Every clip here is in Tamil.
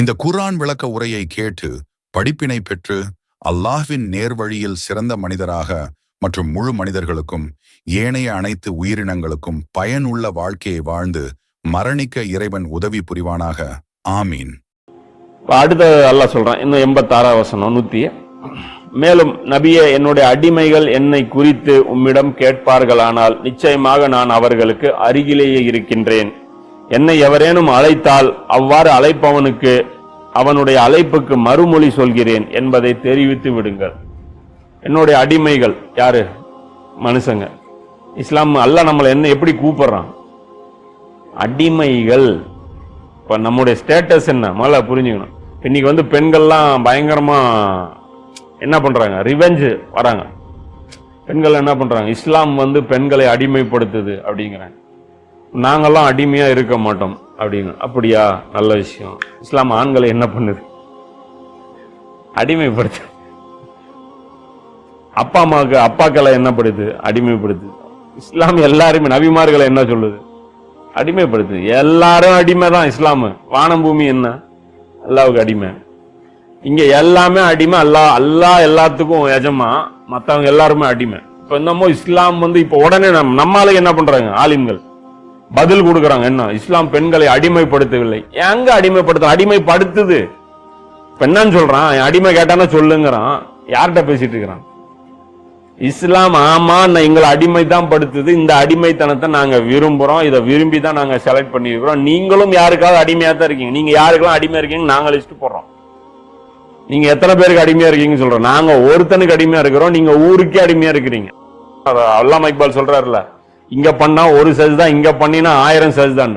இந்த குர்ஆன் விளக்க உரையை கேட்டு படிப்பினை பெற்று அல்லாஹ்வின் நேர்வழியில் சிறந்த மனிதராக மற்றும் முழு மனிதர்களுக்கும் ஏனைய அனைத்து உயிரினங்களுக்கும் பயனுள்ள வாழ்க்கையை வாழ்ந்து மரணிக்க இறைவன் உதவி புரிவானாக. ஆமீன். அடுத்த அல்லாஹ் சொல்றான் இன்னும் எண்பத்தாறாம் வசனம் நூத்தி மேலும் நபிய என்னுடைய அடிமைகள் என்னை குறித்து உம்மிடம் கேட்பார்களானால் நிச்சயமாக நான் அவர்களுக்கு அருகிலேயே இருக்கின்றேன். என்னை எவரேனும் அழைத்தால் அவ்வாறு அழைப்பவனுக்கு அவனுடைய அழைப்புக்கு மறுமொழி சொல்கிறேன் என்பதை தெரிவித்து விடுங்கள். என்னுடைய அடிமைகள் யாரு? மனுஷங்க. இஸ்லாம் அல்ல நம்மளை என்ன எப்படி கூப்பிடுறான்? அடிமைகள். இப்போ நம்முடைய ஸ்டேட்டஸ் என்ன? முதல்ல புரிஞ்சுக்கணும். இன்னைக்கு வந்து பெண்கள்லாம் பயங்கரமா என்ன பண்றாங்க? ரிவெஞ்சு வராங்க. பெண்கள் என்ன பண்றாங்க? இஸ்லாம் வந்து பெண்களை அடிமைப்படுத்துது அப்படிங்கிறாங்க. நாங்கெல்லாம் அடிமையா இருக்க மாட்டோம் அப்படின்னு. அப்படியா? நல்ல விஷயம். இஸ்லாம் ஆண்களை என்ன பண்ணுது? அடிமைப்படுத்து. அப்பா அம்மாவுக்கு அப்பாக்களை என்ன படுது? அடிமைப்படுத்துது இஸ்லாம் எல்லாருமே நபிமார்களை என்ன சொல்லுது? அடிமைப்படுத்து. எல்லாரும் அடிமை தான் இஸ்லாமு. வானம் பூமி என்ன? அல்லாவுக்கு அடிமை. இங்க எல்லாமே அடிமை. அல்லா அல்லாஹ் எல்லாத்துக்கும் எஜமா. மத்தவங்க எல்லாருமே அடிமை. இப்ப என்னமோ இஸ்லாம் வந்து இப்ப உடனே நம்ம நம்மால என்ன பண்றாங்க? ஆலிம்கள். பதில் கொடுக்குறாங்க. என்ன? இஸ்லாம் பெண்களை அடிமைப்படுத்தவில்லை. எங்க அடிமைப்படுத்த அடிமைப்படுத்துது. பெண்ணான்னு சொல்றான்? என் அடிமை கேட்டானா சொல்லுங்கிறான். யார்கிட்ட பேசிட்டு இருக்கிறான்? இஸ்லாம் ஆமா நான் எங்களை அடிமை தான் படுத்துது. இந்த அடிமைத்தனத்தை நாங்க விரும்புறோம். இதை விரும்பி தான் நாங்க செலக்ட் பண்ணிருக்கிறோம் நீங்களும் யாருக்காவது அடிமையா தான் இருக்கீங்க. நீங்க யாருக்கெல்லாம் அடிமையா இருக்கீங்க நாங்க லிஸ்ட் போடுறோம். நீங்க எத்தனை பேருக்கு அடிமையா இருக்கீங்கன்னு சொல்றோம். நாங்க ஒருத்தனுக்கு அடிமையா இருக்கிறோம். நீங்க ஊருக்கே அடிமையா இருக்கிறீங்க. அல்லாம இக்பால் சொல்றாருல இங்க பண்ணா ஒரு சஜ் தான் இங்க பண்ணினா ஆயிரம் சைஸ் தான்.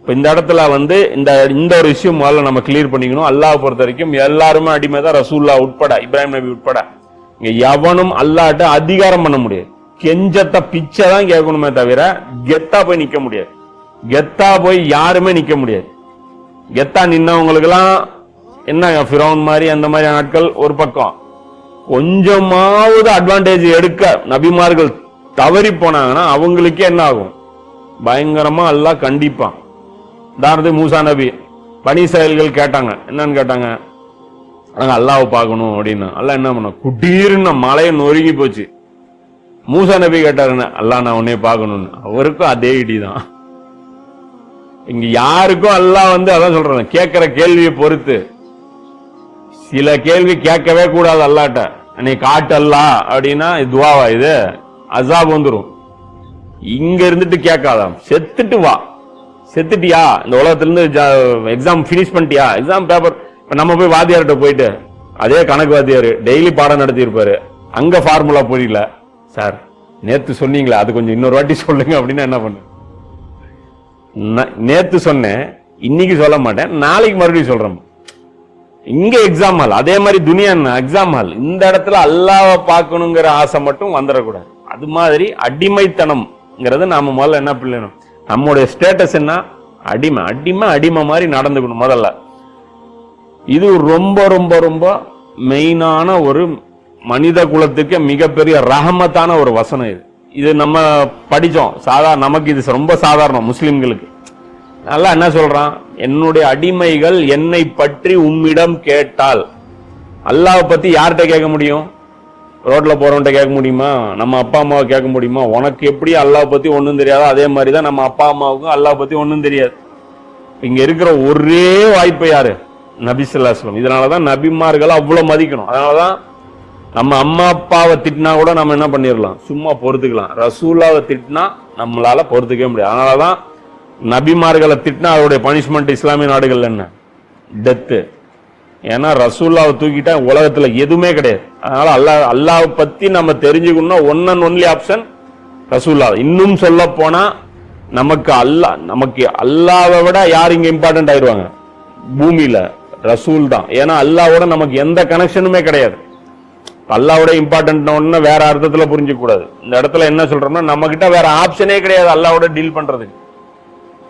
இப்ப இந்த இடத்துல வந்து இந்த இந்த ஒரு விஷயம் முதல்ல நம்ம கிளியர் பண்ணிக்கணும். அல்லாஹ் பொறுத்த வரைக்கும் எல்லாருமே அடிமை தான் ரசூல்லா உட்பட இப்ராஹிம் நபி உட்பட. இங்க எவனும் அல்லாட்ட அதிகாரம் பண்ண முடியாது. கெஞ்சத்தை பிச்சை தான் கேட்கணுமே தவிர கெத்தா போய் நிக்க முடியாது. கெத்தா போய் யாருமே நிக்க முடியாது. கெத்தா நின்னவங்களுக்கெல்லாம் என்ன ஃபிரௌன் மாதிரி அந்த மாதிரி ஆட்கள் ஒரு பக்கம். கொஞ்சமாவது அட்வான்டேஜ் எடுக்க நபிமார்கள் தவறி போனாங்கன்னா அவங்களுக்கே என்ன ஆகும்? பயங்கரமா அல்லாஹ் கண்டிப்பான். உதாரணத்துக்கு மூசா நபி பனி செயல்கள் கேட்டாங்க. என்னன்னு கேட்டாங்க? நாங்கள் அல்லாவை பார்க்கணும் அப்படின்னு. அல்லா என்ன பண்ண குட்டீர்னு மலையை நொறுங்கி போச்சு. மூசா நபி கேட்டாருன்னு அல்லாஹ் நான் உன்னே பார்க்கணும்னு. அவருக்கும் அதே இடி தான் இங்க யாருக்கும் அல்லாஹ் வந்து அதான் சொல்றேன் கேட்கிற கேள்வியை பொறுத்து. சில கேள்வி கேட்கவே கூடாது அல்லாட்ட நீ காட்டல்லா? அப்படின்னா இதுவாவா இது? அசாப் வந்துடும் இங்க இருந்துட்டு கேட்காதாம். செத்துட்டு வா. செத்துட்டியா? இந்த உலகத்துல இருந்து எக்ஸாம் ஃபினிஷ் பண்ணிட்டியா? எக்ஸாம் பேப்பர் இப்போ நம்ம போய் வாத்தியார்கிட்ட போயிட்டு அதே கணக்கு வாத்தியார் டெய்லி பாடம் நடத்தி இருப்பாரு அங்க ஃபார்முலா புரியல. சார் நேத்து சொன்னீங்களா அது கொஞ்சம் இன்னொரு வாட்டி சொல்லுங்க அப்படின்னா என்ன பண்ணு? ந- நேத்து சொன்னேன் இன்னைக்கு சொல்ல மாட்டேன் நாளைக்கு மறுபடியும் சொல்றேன். இங்க எக்ஸாம் ஹால் அதே மாதிரி துனியா எக்ஸாம் ஹால் இந்த இடத்துல அல்லாவை பார்க்கணுங்கிற ஆசை மட்டும் வந்துடக்கூடாது. அது மாதிரி அடிமைத்தனம்ங்கிறது நாம் முதல்ல என்ன பிள்ளைணும் நம்முடைய ஸ்டேட்டஸ் என்ன? அடிமை. அடிமை அடிமை மாதிரி நடந்துக்கணும் முதல்ல. இது ரொம்ப ரொம்ப ரொம்ப மெயினான ஒரு மனித குலத்துக்கு மிகப்பெரிய ரகமத்தான ஒரு வசனம் இது. இது நம்ம படித்தோம் சாதா நமக்கு இது ரொம்ப சாதாரணம் முஸ்லிம்களுக்கு. நல்லா என்ன சொல்றான்? என்னுடைய அடிமைகள் என்னை பற்றி உம்மிடம் கேட்டால் அல்லாவை பத்தி யார்கிட்ட கேட்க முடியும்? ரோட்டில் போகிறவன்ட்ட கேட்க முடியுமா? நம்ம அப்பா அம்மாவை கேட்க முடியுமா? உனக்கு எப்படி அல்லாஹ் பற்றி ஒன்றும் தெரியாதோ அதே மாதிரி தான் நம்ம அப்பா அம்மாவுக்கும் அல்லாஹ் பற்றி ஒன்றும் தெரியாது. இங்கே இருக்கிற ஒரே வாய்ப்பு யார்? நபி சொல்லாஸ்லம் இதனாலதான் நபிமார்களை அவ்வளோ மதிக்கணும். அதனாலதான் நம்ம அம்மா அப்பாவை திட்டினா கூட நம்ம என்ன பண்ணிடலாம்? சும்மா பொறுத்துக்கலாம். ரசூலாவை திட்டினா நம்மளால் பொறுத்துக்கவே முடியாது. அதனால தான் நபிமார்களை திட்டினா அதோடைய பனிஷ்மெண்ட் இஸ்லாமிய நாடுகள் என்ன? டெத்து ஏன்னா ரசூல்லாவை தூக்கிட்டா உலகத்தில் எதுவுமே கிடையாது. அதனால அல்லாஹ் அல்லாஹ் பற்றி நம்ம தெரிஞ்சுக்கணும்னா ஒன் அண்ட் ஒன்லி ஆப்ஷன் ரசூல்லா. இன்னும் சொல்ல போனால் நமக்கு அல்லாஹ் நமக்கு அல்லாவை விட யார் இங்கே இம்பார்ட்டன்ட் ஆயிடுவாங்க? பூமியில் ரசூல் தான். ஏன்னா அல்லாவோட நமக்கு எந்த கனெக்ஷனுமே கிடையாது. அல்லாவோட இம்பார்ட்டன்ட் ஒண்ணு வேற அர்த்தத்தில் புரிஞ்சிக்கூடாது இந்த இடத்துல என்ன சொல்கிறோம்னா நம்மக்கிட்ட வேற ஆப்ஷனே கிடையாது அல்லாவோட டீல் பண்ணுறதுக்கு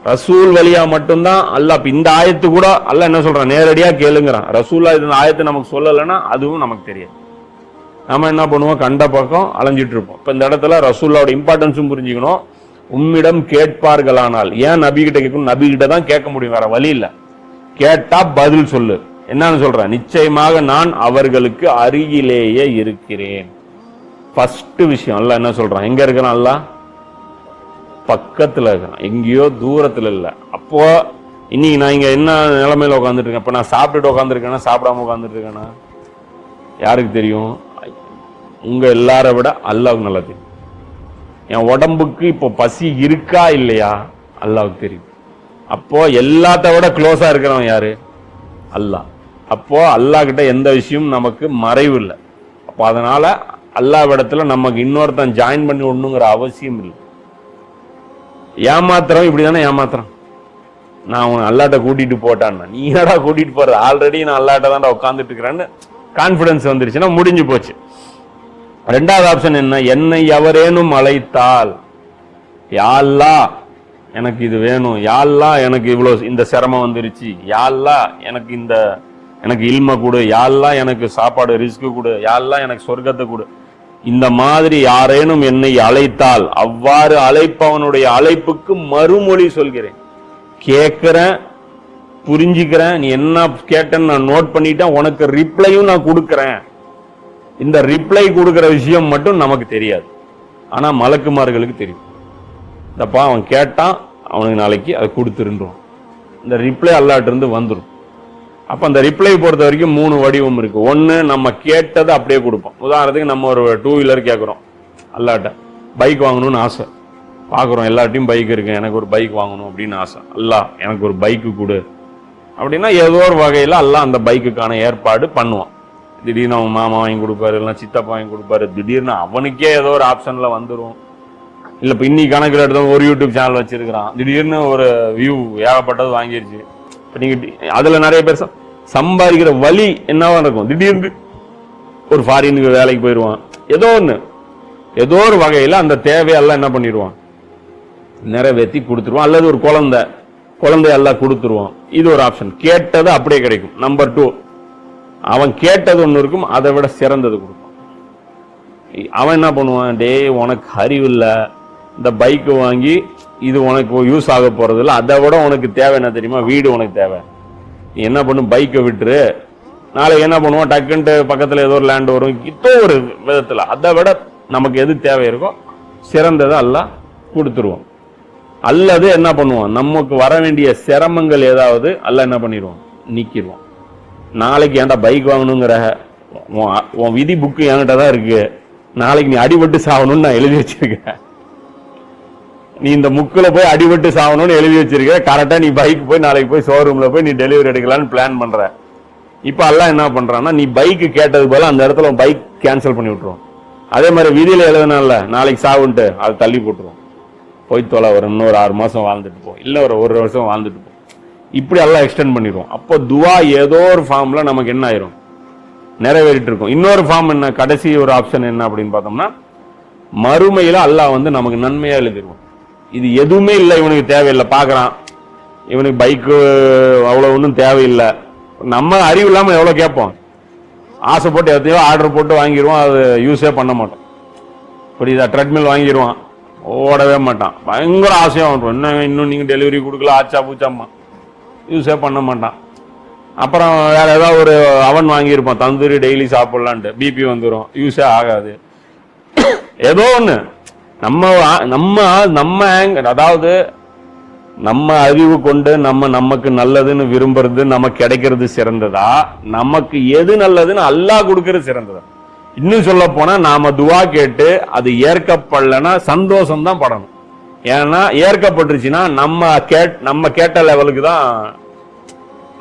ரசூல் வழியா மட்டும்தான் அல்ல இப்ப இந்த ஆயத்து கூட அல்ல என்ன சொல்றான்? நேரடியா கேளுங்கிறான். ரசூல்லா இந்த ஆயத்தை நமக்கு சொல்லலைன்னா அதுவும் நமக்கு தெரியாது. நம்ம என்ன பண்ணுவோம்? கண்ட பக்கம் அலைஞ்சிட்டு இருப்போம். இப்ப இந்த இடத்துல ரசூல்லாவோட இம்பார்ட்டன்ஸும் புரிஞ்சுக்கணும். உம்மிடம் கேட்பார்களானால் ஏன் நபிகிட்ட கேட்கணும்? நபிகிட்ட தான் கேட்க முடியும் வேற வழி இல்ல. கேட்டா பதில் சொல்லு. என்னன்னு சொல்றேன். நிச்சயமாக நான் அவர்களுக்கு அருகிலேயே இருக்கிறேன். ஃபர்ஸ்ட் விஷயம் அல்ல என்ன சொல்றான்? எங்க இருக்கிறான் அல்லாஹ்? பக்கத்தில் இருக்கிறான் எங்கேயோ தூரத்தில் இல்லை. அப்போது இன்னைக்கு நான் இங்கே என்ன நிலமையில் உட்காந்துட்டு இருக்கேன்? நான் சாப்பிட்டுட்டு உட்காந்துருக்கேன்னா சாப்பிடாம உட்காந்துட்டுருக்கேன்னா யாருக்கு தெரியும்? உங்கள் எல்லார விட அல்லாவுக்கு நல்லா தெரியும். என் உடம்புக்கு இப்போ பசி இருக்கா இல்லையா? அல்லாவுக்கு தெரியும். அப்போது எல்லாத்த விட க்ளோஸாக இருக்கிறவன் யார்? அல்லாஹ் அப்போது அல்லாக்கிட்ட எந்த விஷயமும் நமக்கு மறைவு இல்லை. அப்போ அதனால் அல்லாஹ் இடத்துல நமக்கு இன்னொருத்தன் ஜாயின் பண்ணி விடணுங்கிற அவசியம் இல்லை. ஏமாத்துறோம் இப்படிதானே ஏமாத்துறான்? நான் உன் அல்லாட்ட கூட்டிட்டு போட்டான்னா. நீ என்னடா கூட்டிட்டு போறது? ஆல்ரெடி நான் அல்லாட்ட தான் உட்காந்துட்டு இருக்கிறேன்னு கான்பிடன்ஸ் வந்துருச்சுன்னா முடிஞ்சு போச்சு. ரெண்டாவது ஆப்ஷன் என்ன? என்னை எவரேனும் அழைத்தால் யாழ்லா எனக்கு இது வேணும். யாழ்லா எனக்கு இவ்வளோ இந்த சிரமம் வந்துருச்சு. யாழ்லா எனக்கு இந்த எனக்கு இல்மை கொடு. யாழ்லா எனக்கு சாப்பாடு ரிஸ்க்கு கொடு. யாழ்லா எனக்கு சொர்க்கத்தை கொடு. இந்த மாதிரி யாரேனும் என்னை அழைத்தால் அவ்வாறு அழைப்பவனுடைய அழைப்புக்கு மறுமொழி சொல்கிறேன். கேட்குறேன் புரிஞ்சுக்கிறேன் நீ என்ன கேட்டேன்னு நான் நோட் பண்ணிட்டேன் உனக்கு ரிப்ளையும் நான் கொடுக்குறேன். இந்த ரிப்ளை கொடுக்குற விஷயம் மட்டும் நமக்கு தெரியாது. ஆனால் மலக்குமார்களுக்கு தெரியும். இந்தப்பா அவன் கேட்டான் அவனுக்கு நாளைக்கு அதை கொடுத்துருன்றோம். இந்த ரிப்ளை அல்லாட்டிருந்து வந்துடும் அப்போ அந்த ரிப்ளை பொறுத்த வரைக்கும் மூணு வடிவம் இருக்குது ஒன்று நம்ம கேட்டதை அப்படியே கொடுப்போம். உதாரணத்துக்கு நம்ம ஒரு டூ வீலர் கேட்குறோம் அல்லாட்ட. பைக் வாங்கணும்னு ஆசை. பார்க்குறோம் எல்லாட்டையும் பைக் இருக்குது எனக்கு ஒரு பைக் வாங்கணும் அப்படின்னு ஆசை. அல்லா எனக்கு ஒரு பைக்கு கொடு. அப்படின்னா ஏதோ ஒரு வகையில் எல்லாம் அந்த பைக்குக்கான ஏற்பாடு பண்ணுவான். திடீர்னு அவன் மாமா வாங்கி கொடுப்பாரு இல்லைன்னா சித்தப்பா வாங்கி கொடுப்பாரு. திடீர்னு அவனுக்கே ஏதோ ஒரு ஆப்ஷனில் வந்துடும் இல்லை இப்போ இன்னி கணக்கில் எடுத்தவங்க ஒரு யூடியூப் சேனல் வச்சுருக்கிறான். திடீர்னு ஒரு வியூ ஏகப்பட்டது வாங்கிருச்சு. இப்ப அதுல நிறைய பேர் சம்பாதிக்கிற வழி என்னவா இருக்கும்? திடீர்னு ஒரு ஃபாரினுக்கு வேலைக்கு போயிடுவான் ஏதோ ஒன்று ஏதோ ஒரு வகையில அந்த தேவையெல்லாம் என்ன பண்ணிடுவான்? நிறைவேற்றி கொடுத்துருவான். அல்லது ஒரு குழந்தை. குழந்தையெல்லாம் கொடுத்துருவான். இது ஒரு ஆப்ஷன் கேட்டது அப்படியே கிடைக்கும். நம்பர் டூ அவன் கேட்டது ஒன்று இருக்கும் அதை விட சிறந்தது கொடுக்கும். அவன் என்ன பண்ணுவான்? டேய் உனக்கு அறிவு இல்லை. இந்த பைக்கு வாங்கி இது உனக்கு யூஸ் ஆக போகிறதில்ல அதை விட உனக்கு தேவை என்ன தெரியுமா? வீடு உனக்கு தேவை. நீ என்ன பண்ணும்? பைக்கை விட்டுரு. நாளைக்கு என்ன பண்ணுவோம்? டக்குன்ட்டு பக்கத்தில் ஏதோ ஒரு லேண்ட் வரும். இதோ ஒரு விதத்தில். அதை விட நமக்கு எது தேவை இருக்கோ சிறந்ததை எல்லாம் கொடுத்துருவோம். அல்லது என்ன பண்ணுவோம்? நமக்கு வர வேண்டிய சிரமங்கள் ஏதாவது அல்ல என்ன பண்ணிடுவோம்? நிற்கிடுவோம் நாளைக்கு ஏன்டா பைக் வாங்கணுங்கிற உன் உன் விதி புக்கு என்கிட்ட தான் இருக்குது நாளைக்கு நீ அடிபட்டு சாகணும்னு நான் எழுதி வச்சிருக்கேன். நீ இந்த முக்கில் போய் அடிபட்டு சாகணும்னு எழுதி வச்சிருக்க கரெக்டாக நீ பைக் போய் நாளைக்கு போய் ஷோரூமில் போய் நீ டெலிவரி எடுக்கலான்னு பிளான் பண்ணுற இப்போ எல்லாம் என்ன பண்ணுறான்னா நீ பைக் கேட்டது போல அந்த இடத்துல பைக் கேன்சல் பண்ணி விட்ருவோம் அதே மாதிரி விதியில் எழுதுனால நாளைக்கு சாவுன்ட்டு அதை தள்ளி போட்டுருவோம் போய் தொலை ஒரு இன்னொரு ஆறு மாதம் வாழ்ந்துட்டு போ. இல்லை ஒரு ஒரு வருஷம் வாழ்ந்துட்டு போ. இப்படி எல்லாம் எக்ஸ்டெண்ட் பண்ணிடுவோம் அப்போ துவா ஏதோ ஒரு ஃபார்மில் நமக்கு என்ன ஆயிரும்? நிறைவேறிட்டு இருக்கும். இன்னொரு ஃபார்ம் என்ன? கடைசி ஒரு ஆப்ஷன் என்ன அப்படின்னு பார்த்தோம்னா மறுமையில் அல்லாஹ் வந்து நமக்கு நன்மையாக எழுதிருவோம் இது எதுவுமே இல்லை இவனுக்கு தேவையில்லை. பார்க்குறான். இவனுக்கு பைக்கு அவ்வளோ ஒன்றும் தேவையில்லை. நம்ம அறிவு இல்லாமல் எவ்வளோ கேட்போம்? ஆசைப்பட்டு எத்தையோ ஆர்டர் போட்டு வாங்கிடுவோம் அது யூஸே பண்ண மாட்டோம். புரியுதா? ட்ரெட்மில் வாங்கிடுவான் ஓடவே மாட்டான். பயங்கர ஆசையாக வந்துடும் என்ன இன்னும் நீங்கள் டெலிவரி கொடுக்கல ஆச்சா பூச்சாம்மா. யூஸே பண்ண மாட்டான். அப்புறம் வேற ஏதாவது ஒரு அவன் வாங்கியிருப்பான். தந்தூரி டெய்லி சாப்பிட்லான்ட்டு. பிபி வந்துடும் யூஸே ஆகாது. ஏதோ ஒன்று நம்ம நம்ம நம்ம அதாவது நம்ம அறிவு கொண்டு நம்ம நமக்கு நல்லதுன்னு விரும்புறது நமக்கு கிடைக்கிறது சிறந்ததா? நமக்கு எது நல்லதுன்னு அல்லாஹ் கொடுக்கறது சிறந்ததா? இன்னும் சொல்ல போனா நாம துவா கேட்டு அது ஏற்கப்படலன்னா சந்தோஷம் தான் படணும். ஏன்னா ஏற்கப்பட்டுருச்சுன்னா நம்ம கேட் நம்ம கேட்ட லெவலுக்கு தான்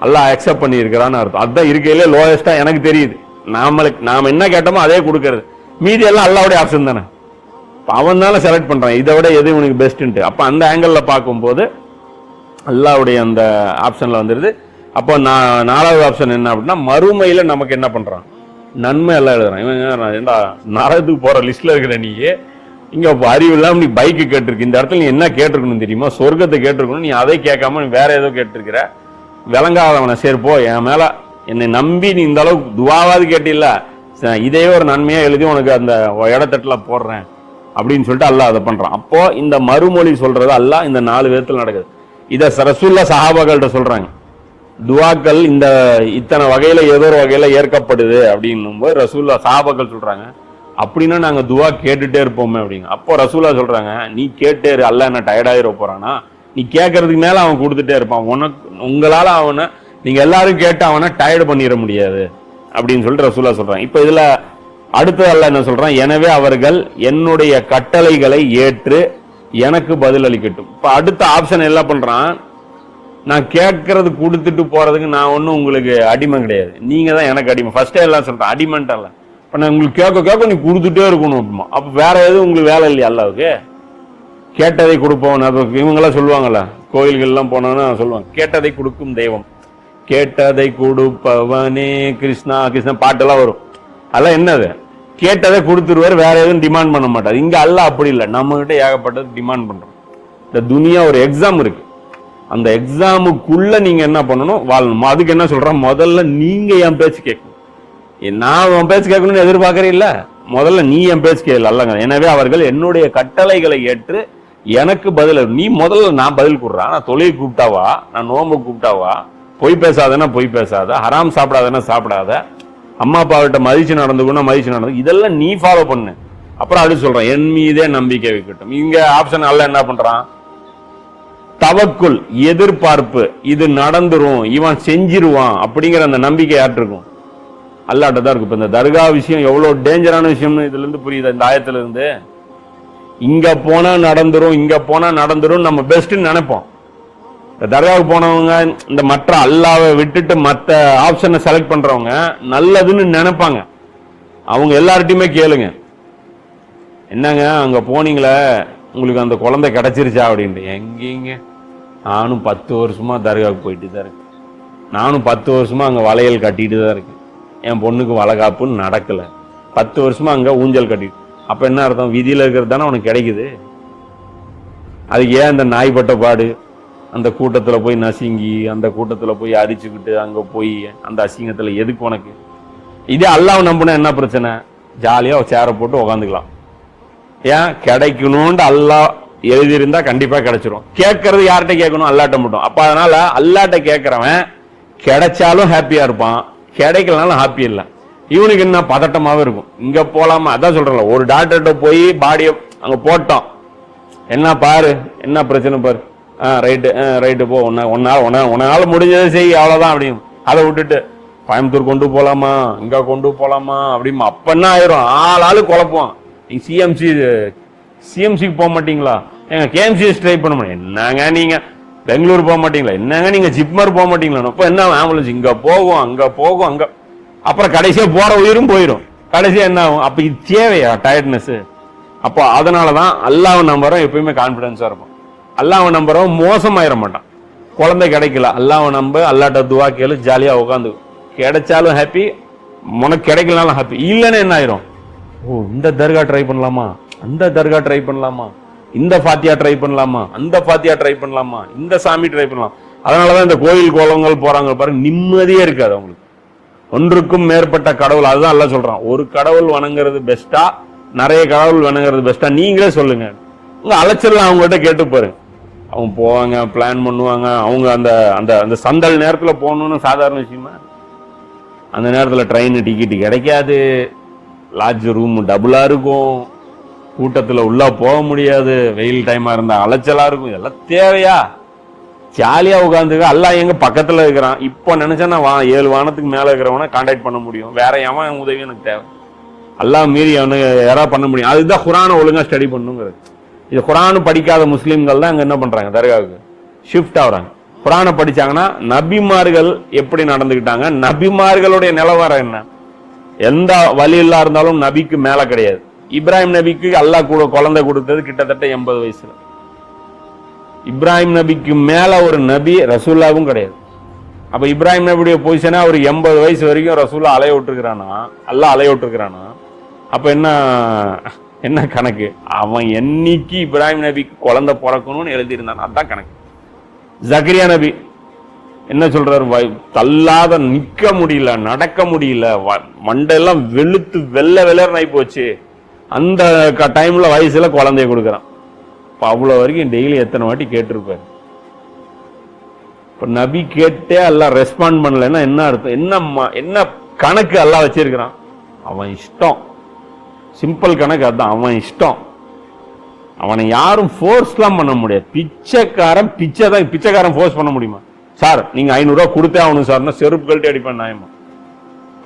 அல்லாஹ் அக்செப்ட் பண்ணியிருக்கிறான்னு அர்த்தம். அதுதான் இருக்கையிலே லோயஸ்டா எனக்கு தெரியுது. நாமளுக்கு நாம என்ன கேட்டோமோ அதே கொடுக்கறது. மீதி எல்லாம் அல்லாவுடைய ஆப்ஷன் தானே? இப்ப அவன் தானே செலக்ட் பண்ணுறான் இதை விட எது உனக்கு பெஸ்ட்டுன்ட்டு அப்போ அந்த ஆங்கிளில் பார்க்கும்போது அல்லாவுடைய அந்த ஆப்ஷனில் வந்துடுது அப்போ நான் நாலாவது ஆப்ஷன் என்ன அப்படின்னா மறுமையில் நமக்கு என்ன பண்ணுறான் நன்மை எல்லாம் எழுதுறான். இவன் ஏண்டா ஏன்டா நரகத்துக்கு போகிற லிஸ்ட்டில் இருக்கிற நீ இங்கே இப்ப அறிவு இல்லாமல் நீ பைக்கு கேட்டிருக்கு. இந்த இடத்துல நீ என்ன கேட்டிருக்கணும் தெரியுமா? சொர்க்கத்தை கேட்டிருக்கணும் நீ அதை கேட்காம நீ வேற ஏதோ கேட்டிருக்கிற. விளங்காதவனை சேர்ப்போ என் மேலே என்னை நம்பி நீ இந்த அளவுக்கு துவாவாது கேட்டில்ல. ச- இதே ஒரு நன்மையாக எழுதி உனக்கு அந்த இடத்தட்டில் போடுறேன். அப்படின்னு சொல்லிட்டு அல்லாஹ் அதை பண்ணுறான் அப்போ இந்த மறுமொழி சொல்றது அல்லாஹ் இந்த நாலு விதத்தில் நடக்குது. இதை ரசூல்லா சஹாபாக்கள்கிட்ட சொல்றாங்க. துவாக்கள் இந்த இத்தனை வகையில் ஏதோ ஒரு வகையில் ஏற்கப்படுது அப்படின்னும் போது ரசூல்லா சாபக்கள் சொல்றாங்க. அப்படின்னா நாங்கள் துவா கேட்டுட்டே இருப்போமே அப்படிங்க. அப்போ ரசூல்லா சொல்றாங்க நீ கேட்டே இரு அல்ல என்ன டயர்டாயிர போறானா நீ கேட்கறதுக்கு மேலே அவன் கொடுத்துட்டே இருப்பான். உனக்கு உங்களால் அவனை நீங்கள் எல்லாரும் கேட்டு அவனை டயர்டு பண்ணிட முடியாது. அப்படின்னு சொல்லிட்டு ரசூல்லா சொல்றாங்க. இப்போ இதில் அடுத்து அல்ல என்ன சொல்கிறான் எனவே அவர்கள் என்னுடைய கட்டளைகளை ஏற்று எனக்கு பதில் அளிக்கட்டும். இப்போ அடுத்த ஆப்ஷன் என்ன பண்ணுறான் நான் கேட்கறது கொடுத்துட்டு போகிறதுக்கு நான் ஒன்றும் உங்களுக்கு அடிமை கிடையாது. நீங்கள் தான் எனக்கு அடிமை. ஃபஸ்ட்டே எல்லாம் சொல்கிறேன் அடிமைன்ட்டு இப்போ நான் உங்களுக்கு கேட்க கேட்க நீ கொடுத்துட்டே இருக்கணும் அப்படிமா. அப்போ வேற எதுவும் உங்களுக்கு வேலை இல்லையா அல்லாவுக்கு? கேட்டதை கொடுப்போம் அது இவங்கெல்லாம் சொல்லுவாங்கல்ல கோயில்கள்லாம் போனோன்னா சொல்லுவாங்க கேட்டதை கொடுக்கும் தெய்வம். கேட்டதை கொடுப்பவனே கிருஷ்ணா கிருஷ்ணா பாட்டெல்லாம் வரும். அதெல்லாம் என்னது? கேட்டதை கொடுத்துருவாரு வேற எதுவும் டிமாண்ட் பண்ண மாட்டார். இங்கே அல்ல அப்படி இல்லை. நம்ம கிட்ட ஏகப்பட்டது டிமாண்ட் பண்றோம். இந்த துனியா ஒரு எக்ஸாம் இருக்கு. அந்த எக்ஸாமுக்குள்ள நீங்க என்ன பண்ணணும்? வாழணும். அதுக்கு என்ன சொல்றேன்? முதல்ல நீங்க என் பேச்சு கேட்கணும். ஏ, நான் உன் பேச்சு கேட்கணும்னு எதிர்பார்க்கறே இல்ல. முதல்ல நீ என் பேச்சு கேட்கல அல்லங்க. எனவே அவர்கள் என்னுடைய கட்டளைகளை ஏற்று எனக்கு பதில் நீ முதல்ல நான் பதில் கொடுறேன் நான் தொழில் கூப்பிட்டாவா நான் நோம்பு கூப்பிட்டாவா பொய் பேசாதனா பொய் பேசாத. ஹராம் சாப்பிடாதனா சாப்பிடாத. அம்மா அப்பாவிட்ட மதிச்சு நடந்துக்கணும் மதிச்சு நடந்து இதெல்லாம் நீ ஃபாலோ பண்ணு. அப்புறம் அது சொல்றேன் என் மீதே நம்பிக்கை வைக்கட்டும் இங்க ஆப்ஷன் அல்ல என்ன பண்றான்? தவக்குள் எதிர்பார்ப்பு இது நடந்துரும் இவன் செஞ்சிருவான் அப்படிங்கிற அந்த நம்பிக்கை யார்ட்டிருக்கும் அல்லாட்ட தான் இருக்கும். இப்ப இந்த தர்கா விஷயம் எவ்வளவு டேஞ்சரான விஷயம்னு இதுல இருந்து புரியுது? இந்த ஆயத்துல இருந்து. இங்க போனா நடந்துரும் இங்க போனா நடந்துரும் நம்ம பெஸ்ட்னு நினைப்போம். இந்த தர்காவுக்கு போனவங்க இந்த மற்ற அல்லாவை விட்டுட்டு மற்ற ஆப்ஷனை செலக்ட் பண்றவங்க நல்லதுன்னு நினைப்பாங்க. அவங்க எல்லார்ட்டையுமே கேளுங்க. என்னங்க அங்க போனீங்களே உங்களுக்கு அந்த குழந்தை கிடைச்சிருச்சா அப்படின்ட்டு. எங்கேங்க? நானும் பத்து வருஷமா தர்காவுக்கு போயிட்டு தான் இருக்கேன். நானும் பத்து வருஷமா அங்கே வளையல் கட்டிட்டு தான் இருக்கேன். என் பொண்ணுக்கு வளகாப்புன்னு நடக்கலை. பத்து வருஷமா அங்கே ஊஞ்சல் கட்டிட்டு. அப்போ என்ன அர்த்தம்? விதியில் இருக்கிறது தானே உனக்கு கிடைக்குது. அதுக்கு ஏன் அந்த நாய்ப்பட்ட பாடு? அந்த கூட்டத்தில் போய் நசுங்கி அந்த கூட்டத்தில் போய் அரிச்சுக்கிட்டு அங்கே போய் அந்த அசிங்கத்தில் எதுக்கு உனக்கு? இதே அல்லாஹ் நம்பினா என்ன பிரச்சனை? ஜாலியாக சேரை போட்டு உக்காந்துக்கலாம். ஏன்? கிடைக்கணும்னு அல்லாஹ் எழுதியிருந்தா கண்டிப்பாக கிடைச்சிரும். கேட்கறது யார்கிட்ட கேட்கணும்? அல்லாட்ட மட்டும். அப்போ அதனால அல்லாட்ட கேட்குறவன் கிடைச்சாலும் ஹாப்பியாக இருப்பான். கிடைக்கலனாலும் ஹாப்பி இல்லை. இவனுக்கு என்ன? பதட்டமாகவே இருக்கும். இங்கே போகலாமா அதான் சொல்றேன்ல. ஒரு டாக்டர்கிட்ட போய் பாடியை அங்கே போட்டோம் என்ன பாரு? என்ன பிரச்சனை பாரு? ஆ ரைட்டு ரைட்டு போ ஒன்னா ஒன்னால ஒன்னா ஒன்னால் முடிஞ்சதை செய் அவ்வளோதான் அப்படியும் அதை விட்டுட்டு கோயம்புத்தூர் கொண்டு போகலாமா இங்கே கொண்டு போகலாமா அப்படிமா அப்போ என்ன ஆயிரும். ஆள் ஆள் குழப்பம் நீங்கள் சிஎம்சி சிஎம்சிக்கு போக மாட்டீங்களா? ஏங்க கேஎம்சிஎஸ் ட்ரை பண்ண முடியும். என்னங்க நீங்கள் பெங்களூர் போக மாட்டீங்களா? என்னங்க நீங்கள் ஜிப்மர் போக மாட்டீங்களா? இப்போ என்ன ஆம்புலன்ஸ் இங்கே போகும் அங்கே போகும் அங்கே. அப்புறம் கடைசியாக போகிற உயிரும் போயிடும் கடைசியாக என்ன ஆகும்? அப்போ இது தேவையா டயர்ட்னஸ் அப்போ அதனால தான் அல்லாவும் நம்பரும் எப்பயுமே கான்ஃபிடென்ஸாக இருக்கும் அல்லாவை நம்புறோம் மோசமாயிட மாட்டான் குழந்தை கிடைக்கல. அல்லாவை நம்ப அல்லாட்ட துவா கேளு ஜாலியாக உட்காந்து கிடைச்சாலும் ஹாப்பி உனக்கு கிடைக்கலனாலும் ஹாப்பி இல்லைன்னு என்ன ஆயிரும்? ஓ இந்த தர்கா ட்ரை பண்ணலாமா? அந்த தர்கா ட்ரை பண்ணலாமா? இந்த ஃபாத்தியா ட்ரை பண்ணலாமா? அந்த ஃபாத்தியா ட்ரை பண்ணலாமா? இந்த சாமி ட்ரை பண்ணலாம். அதனாலதான் இந்த கோயில் கோலங்கள் போகிறாங்க பாருங்க நிம்மதியே இருக்காது அவங்களுக்கு. ஒன்றுக்கும் மேற்பட்ட கடவுள் அதுதான் எல்லாம் சொல்கிறான் ஒரு கடவுள் வணங்குறது பெஸ்ட்டாக நிறைய கடவுள் வணங்குறது பெஸ்ட்டாக நீங்களே சொல்லுங்க. உங்கள் அலைச்சல்லாம் அவங்ககிட்ட கேட்டு பாருங்க. அவங்க போவாங்க பிளான் பண்ணுவாங்க. அவங்க அந்த அந்த அந்த சந்தல் நேரத்தில் போகணும்னு சாதாரண விஷயமா? அந்த நேரத்தில் ட்ரெயின் டிக்கெட் கிடைக்காது. லாட்ஜ் ரூம் டபுளாக இருக்கும். கூட்டத்தில் உள்ள போக முடியாது. வெயில் டைமாக இருந்தால் அலைச்சலாக இருக்கும். இதெல்லாம் தேவையா? ஜாலியாக உட்காந்துக்க. எல்லாம் எங்கள் பக்கத்தில் இருக்கிறான். இப்போ நினச்சேன்னா வா ஏழு வானத்துக்கு மேலே இருக்கிறவன காண்டாக்ட் பண்ண முடியும். வேற எவன் உதவி எனக்கு தேவை? எல்லாம் மீறி அவனுக்கு யாராவது பண்ண முடியும். அதுதான் குரானை ஒழுங்காக ஸ்டடி பண்ணுங்கிறது. இது குரானு படிக்காத முஸ்லீம்கள் தான் அங்கே என்ன பண்றாங்க? தர்காவுக்கு ஷிஃப்ட் ஆகுறாங்க. குரானை படிச்சாங்கன்னா நபிமார்கள் எப்படி நடந்துக்கிட்டாங்க நபிமார்களுடைய நிலவரம் என்ன? எந்த வழியில்லா இருந்தாலும் நபிக்கு மேலே கிடையாது. இப்ராஹிம் நபிக்கு அல்லாஹ் கூட குழந்தை கொடுத்தது கிட்டத்தட்ட எண்பது வயசுல. இப்ராஹிம் நபிக்கு மேல ஒரு நபி ரசூல்லாவும் கிடையாது. அப்போ இப்ராஹிம் நபியுடைய பொசிஷனா ஒரு எண்பது வயசு வரைக்கும் ரசூல்லா அலைய விட்டுருக்கிறானா? அல்லாஹ் அலைய விட்டுருக்கிறானா? அப்போ என்ன என்ன கணக்கு? அவன் என்னைக்கு இப்ராஹிம் நபிக்கு குழந்தை பிறக்கணும்னு எழுதியிருந்தான். அதான் கணக்கு. ஜக்கரியா நபி என்ன சொல்றாரு? தள்ளாத நிற்க முடியல நடக்க முடியல வ- மண்டையெல்லாம் வெளுத்து வெள்ளை வெள்ளர்னாய் போச்சு. அந்த க- டைம்ல வயசுல குழந்தைய கொடுக்குறான். இப்போ அவ்வளோ வரைக்கும் டெய்லி எத்தனை வாட்டி கேட்டிருப்பாரு? இப்போ நபி கேட்டே எல்லாம் ரெஸ்பாண்ட் பண்ணலைன்னா என்ன அர்த்தம்? என்ன ம- என்ன கணக்கு எல்லாம் வச்சிருக்கிறான்? அவன் இஷ்டம். சிம்பிள் கணக்கு அதுதான் அவன் இஷ்டம். அவனை யாரும் ஃபோர்ஸ்லாம் பண்ண முடியாது. பிச்சைக்காரன் பிச்சை தான் பிச்சைக்காரன் ஃபோர்ஸ் பண்ண முடியுமா? சார் நீங்கள் ஐநூறுரூவா கொடுத்தே ஆகணும் சார்னா செருப்பு கழட்டி அடிப்பேன் நியாயமா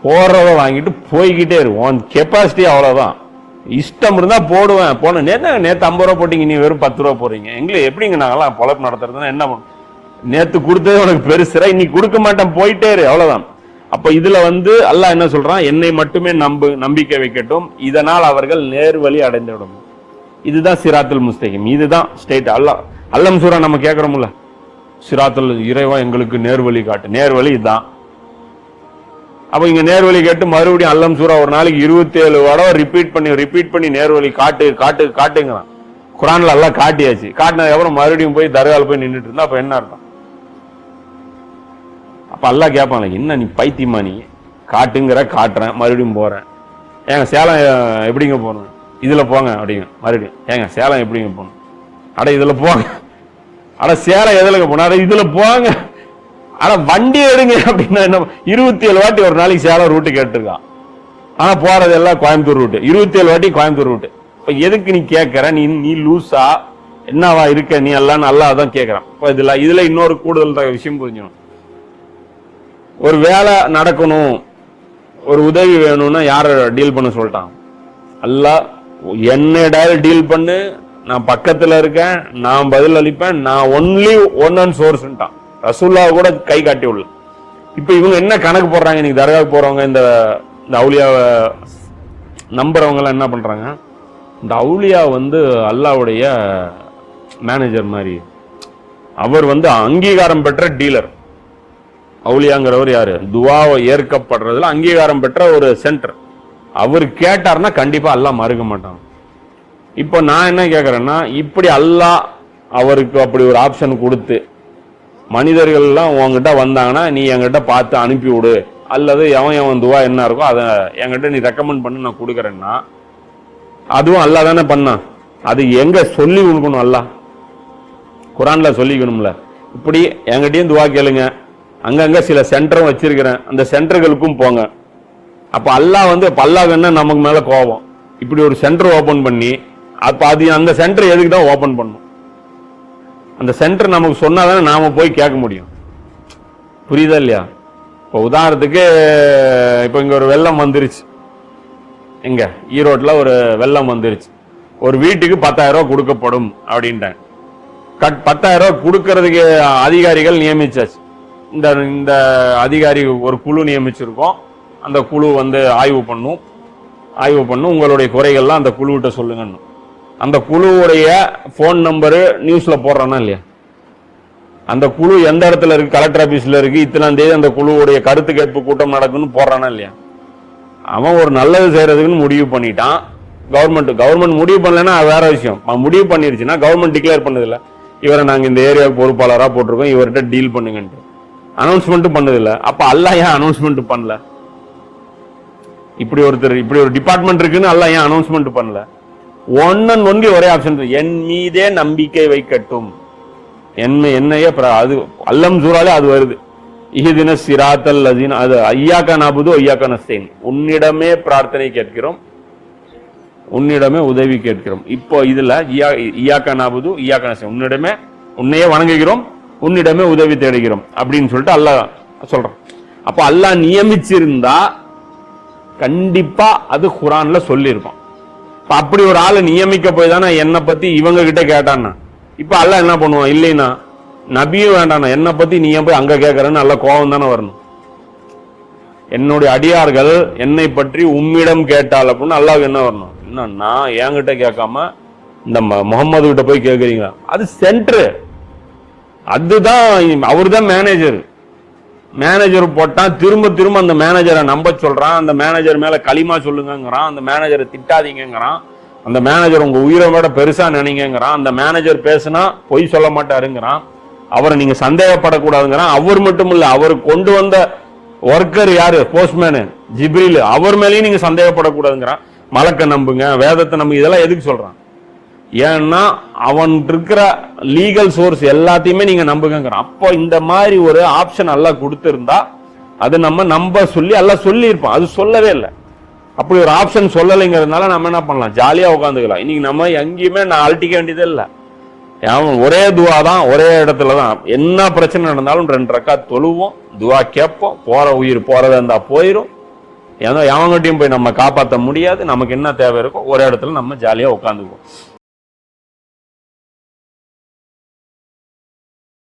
போறத வாங்கிட்டு போய்கிட்டே இருக்கும் உன் கெப்பாசிட்டி அவ்வளோதான் இஷ்டம் இருந்தால் போடுவேன். போன நேற்று நேற்று ஐம்பது ரூபா போட்டிங்க நீ வெறும் பத்து ரூபா போறீங்க எங்களை எப்படிங்க நாங்களாம் பொழப்பு நடத்துறதுன்னா என்ன பண்ணும் நேற்று கொடுத்தது உனக்கு பெருசுரா இன்னைக்கு கொடுக்க மாட்டேன் போயிட்டே இரு அவ்வளோதான் அப்ப இதுல வந்து அல்லாஹ் என்ன சொல்றான்? என்னை மட்டுமே நம்பு நம்பிக்கை வைக்கட்டும். இதனால் அவர்கள் நேர்வழி அடைந்துவிடும். இதுதான் சிராத்துல் முஸ்தகிம். இதுதான் ஸ்டேட் அல்லாஹ் அல்லம் சூரா நம்ம கேட்குறோம்ல? சிராத்துல் இறைவா எங்களுக்கு நேர்வழி காட்டு. நேர்வழி இதுதான். அப்போ இங்கே நேர்வழி கேட்டு மறுபடியும் அல்லம் சூரா ஒரு நாளைக்கு இருபத்தேழு வடவை ரிப்பீட் பண்ணி ரிப்பீட் பண்ணி நேர்வழி காட்டு காட்டு காட்டுங்கிறான். குரான்ல எல்லாம் காட்டியாச்சு. காட்டினதுக்கப்புறம் மறுபடியும் போய் தர்காவில் போய் நின்றுட்டு இருந்தா அப்போ என்ன அர்த்தம்? அப்போ எல்லாம் கேட்பாங்க என்ன நீ பைத்தியமா நீ? காட்டுங்கிற காட்டுறேன் மறுபடியும் போகிறேன் ஏங்க சேலம் எப்படிங்க போகணும்? இதில் போங்க அப்படிங்க. மறுபடியும் ஏங்க சேலம் எப்படிங்க போகணும்? அட இதில் போங்க. அட சேலம் எதில் போகணும்? அட இதில் போங்க. அட வண்டி எடுங்க அப்படின்னா என்ன? இருபத்தி ஏழு வாட்டி ஒரு நாளைக்கு சேலம் ரூட்டு கேட்டிருக்கான் ஆனால் போகிறது எல்லாம் கோயம்புத்தூர் ரூட்டு. இருபத்தி ஏழு வாட்டி கோயம்புத்தூர் ரூட்டு. இப்போ எதுக்கு நீ கேட்குற நீ நீ லூஸா என்னவா இருக்க? நீ எல்லாம் நல்லா தான் கேட்குறான் இப்போ இதில் இதில் இன்னொரு கூடுதல் விஷயம் புரிஞ்சுக்கணும். ஒரு வேலை நடக்கணும் ஒரு உதவி வேணும்னா யார டீல் பண்ண சொல்லிட்டான். அல்லாஹ் என்னடா டீல் பண்ணு நான் பக்கத்தில் இருக்கேன் நான் பதில் அளிப்பேன் நான் ஒன்லி ஒன் அண்ட் சோர்ஸ்ன்ட்டான் ரசூல்லா கூட கை காட்டி உள்ள. இப்போ இவங்க என்ன கணக்கு போடுறாங்க இன்னைக்கு தர்காவுக்கு போகிறவங்க இந்த இந்த அவுளியாவை நம்புறவங்கலாம் என்ன பண்ணுறாங்க இந்த அவுளியா வந்து அல்லாவுடைய மேனேஜர் மாதிரி. அவர் வந்து அங்கீகாரம் பெற்ற டீலர் அவுலியாங்கிறவர் யார்? துவாவை ஏற்கப்படுறதுல அங்கீகாரம் பெற்ற ஒரு சென்டர் அவர் கேட்டார்னா கண்டிப்பாக அல்லாஹ் மறுக்க மாட்டான். இப்போ நான் என்ன கேட்குறேன்னா இப்படி அல்லாஹ் அவருக்கு அப்படி ஒரு ஆப்ஷன் கொடுத்து மனிதர்கள்லாம் உங்ககிட்ட வந்தாங்கன்னா நீ என்கிட்ட பார்த்து அனுப்பி விடு அல்லது எவன் எவன் துவா என்ன இருக்கோ அதை என்கிட்ட நீ ரெக்கமெண்ட் பண்ணி நான் கொடுக்குறேன்னா அதுவும் அல்லா தானே பண்ணான். அது எங்கே சொல்லி கொடுக்கணும் அல்லாஹ்? குரானில் சொல்லிக்கணும்ல. இப்படி என்கிட்டயும் துவா கேளுங்க. அங்கங்கே சில சென்டரும் வச்சிருக்கிறேன். அந்த சென்டர்களுக்கும் போங்க. அப்போ அல்லாஹ் வந்து இப்போ அல்லாஹ் என்ன நமக்கு மேலே கோபம். இப்படி ஒரு சென்டர் ஓப்பன் பண்ணி அப்போ அது அந்த சென்டர் எதுக்கு தான் ஓப்பன் பண்ணும்? அந்த சென்டர் நமக்கு சொன்னால் தானே நாம் போய் கேட்க முடியும். புரியுதா இல்லையா? இப்போ உதாரணத்துக்கு இப்போ இங்கே ஒரு வெள்ளம் வந்துருச்சு. எங்கே? ஈரோட்டில் ஒரு வெள்ளம் வந்துருச்சு. ஒரு வீட்டுக்கு பத்தாயிரம் கொடுக்கப்படும் அப்படின்ட்டாங்க கட் பத்தாயிரம் கொடுக்கறதுக்கு அதிகாரிகள் நியமிச்சாச்சு. இந்த இந்த அதிகாரி ஒரு குழு நியமிச்சிருக்கோம். அந்த குழு வந்து ஆய்வு பண்ணும். ஆய்வு பண்ணும். உங்களுடைய குறைகள்லாம் அந்த குழுவிட்ட சொல்லுங்கன்னு. அந்த குழுவுடைய ஃபோன் நம்பரு நியூஸில் போடுறானா இல்லையா? அந்த குழு எந்த இடத்துல இருக்கு? கலெக்டர் ஆஃபீஸில் இருக்கு. இத்தனாம் தேதி அந்த குழுவுடைய கருத்து கேட்பு கூட்டம் நடக்குன்னு போடுறானா இல்லையா? அவன் ஒரு நல்லது செய்யறதுக்குன்னு முடிவு பண்ணிட்டான். கவர்மெண்ட் கவர்மெண்ட் முடிவு பண்ணலன்னா அது வேற விஷயம். முடிவு பண்ணிருச்சுன்னா கவர்மெண்ட் டிக்ளேர் பண்ணதில்லை. இவரை நாங்கள் இந்த ஏரியாவுக்கு பொறுப்பாளராக போட்டிருக்கோம். இவர்கிட்ட டீல் பண்ணுங்கன்ட்டு. அனௌன்ஸ்மெண்ட்டும் பண்ணதில்ல. அப்போ அல்லா ஏன் அனௌன்ஸ்மெண்ட் பண்ணல? இப்படி ஒருத்தர் இப்படி ஒரு டிபார்ட்மெண்ட் இருக்குன்னு அல்லா ஏன் அனௌன்ஸ்மெண்ட் பண்ணல? ஒன் அண்ட் ஒன்லி ஒரே ஆப்ஷன் என் மீதே நம்பிக்கை வைக்கட்டும். என்ன என்னையே அது அல்லம் சூறாலே அது வருது. இஹிதின சிராத்தல் லதீன் அது ஐயாக்கா நாபுது ஐயாக்கா நஸ்தேன். உன்னிடமே பிரார்த்தனை கேட்கிறோம். உன்னிடமே உதவி கேட்கிறோம். இப்போ இதில் இயா- இயாக்கா நாபுது இயாக்கா நஸ்தேன். உன்னிடமே உன்னையே வணங்குகிறோம். உன்னிடமே உதவி தேடுகிறோம் அப்படின்னு சொல்லிட்டு அல்லாஹ் சொல்றான். அப்போ அல்லாஹ் நியமிச்சிருந்தா கண்டிப்பா அது குரான்ல சொல்லியிருப்பான். இப்ப அப்படி ஒரு ஆளை நியமிக்க போய் தானே என்னை பத்தி இவங்க கிட்ட கேட்டான்னா? இப்ப அல்லாஹ் என்ன பண்ணுவான்? இல்லைன்னா நபியும் வேண்டாண்ணா என்னை பத்தி நீ ஏன் போய் அங்க கேட்கறன்னு நல்ல கோபம் தானே வரணும். என்னுடைய அடியார்கள் என்னை பற்றி உம்மிடம் கேட்டால் அப்படின்னு அல்லாஹ் என்ன வரணும்? என்ன நான் என்கிட்ட கேட்காம இந்த ம- முகம்மது கிட்ட போய் கேட்குறீங்க அது சென்ட்ரு. அதுதான் அவர் தான் மேனேஜர் மேனேஜர் போட்டான் திரும்ப திரும்ப அந்த மேனேஜரை நம்ப சொல்கிறான் அந்த மேனேஜர் மேலே களிமா சொல்லுங்கங்கிறான். அந்த மேனேஜரை திட்டாதீங்கங்கிறான். அந்த மேனேஜர் உங்கள் உயிரை விட பெருசாக நினைங்கிறான் அந்த மேனேஜர் பேசுனா பொய் சொல்ல மாட்டாருங்கிறான். அவரை நீங்கள் சந்தேகப்படக்கூடாதுங்கிறான். அவர் மட்டும் இல்லை அவர் கொண்டு வந்த ஒர்க்கர் யாரு? போஸ்ட்மேனு ஜிப்ரில் அவர் மேலேயும் நீங்கள் சந்தேகப்படக்கூடாதுங்கிறான். மலக்க நம்புங்க வேதத்தை நம்புங்க இதெல்லாம் எதுக்கு சொல்கிறான் ஏன்னா அவன் இருக்கிற லீகல் சோர்ஸ் எல்லாத்தையுமே நீங்க நம்புங்கிறான் அப்போ இந்த மாதிரி ஒரு ஆப்ஷன் எல்லாம் கொடுத்துருந்தா அது நம்ம நம்ப சொல்லி எல்லாம் சொல்லியிருப்பான். அது சொல்லவே இல்லை. அப்படி ஒரு ஆப்ஷன் சொல்லலைங்கிறதுனால நம்ம என்ன பண்ணலாம்? ஜாலியாக உட்காந்துக்கலாம் இன்னைக்கு நம்ம எங்கேயுமே நான் அழட்டிக்க வேண்டியதே இல்லை. அவன் ஒரே துவா தான் ஒரே இடத்துல தான். என்ன பிரச்சனை நடந்தாலும் ரெண்டு ரக்கா தொழுவோம் துவா கேட்போம். போகிற உயிர் போகிறதா இருந்தால் போயிடும் ஏன்னா எவங்கிட்டையும் போய் நம்ம காப்பாற்ற முடியாது. நமக்கு என்ன தேவை இருக்கோ ஒரே இடத்துல நம்ம ஜாலியாக உட்காந்துக்குவோம்